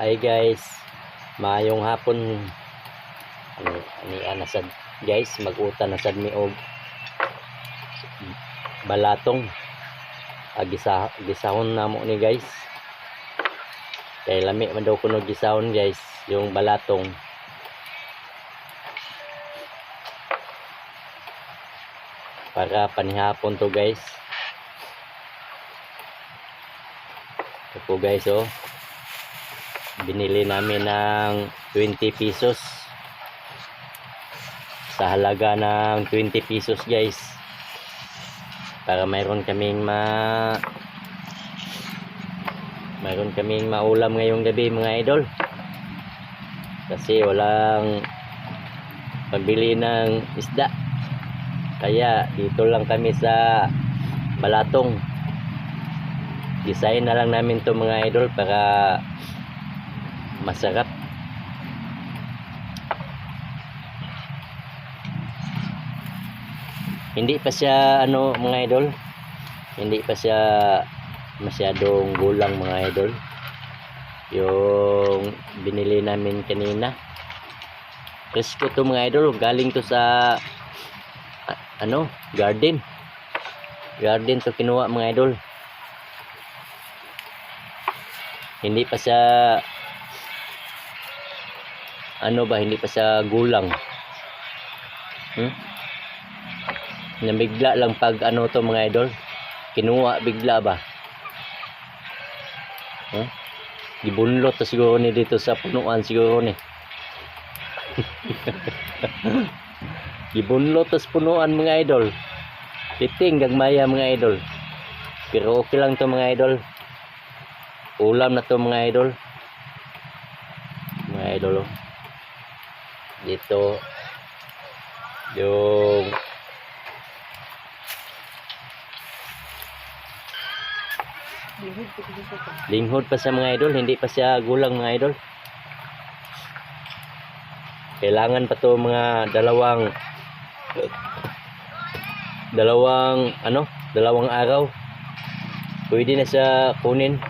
Hi guys, maayong hapon. Ani ani ana sad guys, mag-uta na sad mi og balatong. Agisa gisahon na mo ni guys. Kay lami man daw kuno gisahon guys, yung balatong. Para panihapon to guys. Ito guys oh binili namin ng 20 pesos. Sa halaga ng 20 pesos guys. Para mayroon kaming ma mayroon kaming maulam ngayong gabi mga idol. Kasi walang pambili ng isda. Kaya dito lang kami sa Balatong. Design na lang namin to mga idol para masarap. Hindi pa siya ano mga idol. Hindi pa siya masyadong gulang mga idol. Yung binili namin kanina. Presko to mga idol. Galing to sa ano garden. Garden to kinuha mga idol. Hindi pa siya ano ba hindi pa siya gulang? Hmm? nabigla lang pag ano to mga idol? Kinuha bigla ba? Huh? gibunlot to siguro ni dito sa punuan siguro ni. Gibunlot to sa punuan mga idol. Titing gagmaya mga idol. Pero okay lang to mga idol. Ulam na to mga idol. Mga idol oh dito. Yung linghod pa sa mga idol. Hindi pa siya gulang mga idol. Kailangan pa to mga dalawang dalawang ano? Dalawang araw. Pwede na siya kunin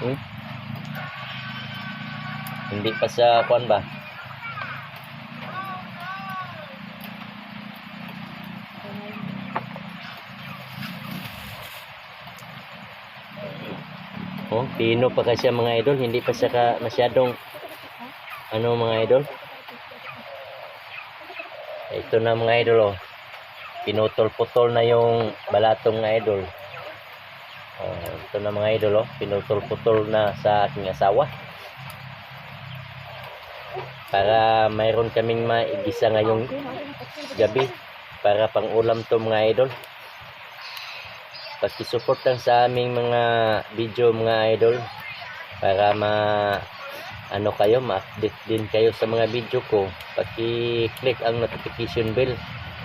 Hmm? Hindi pa sa kuan ba? Oh, pino pa kasi mga idol, hindi pa siya masyadong ano mga idol. Ito na mga idol oh. Pinutol-putol na yung balatong mga idol. Oh, ito na mga idol oh, pinutol-putol na sa aking asawa. Para mayroon kaming maigisa ngayong gabi para pang ulam to mga idol. Paki-support lang sa aming mga video mga idol para ma ano kayo, ma-update din kayo sa mga video ko. Paki-click ang notification bell.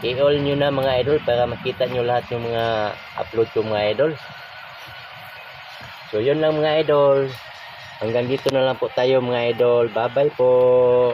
I-all nyo na mga idol para makita nyo lahat yung mga upload ko mga idol. So yun lang mga idol. Hanggang dito na lang po tayo mga idol. Bye bye po.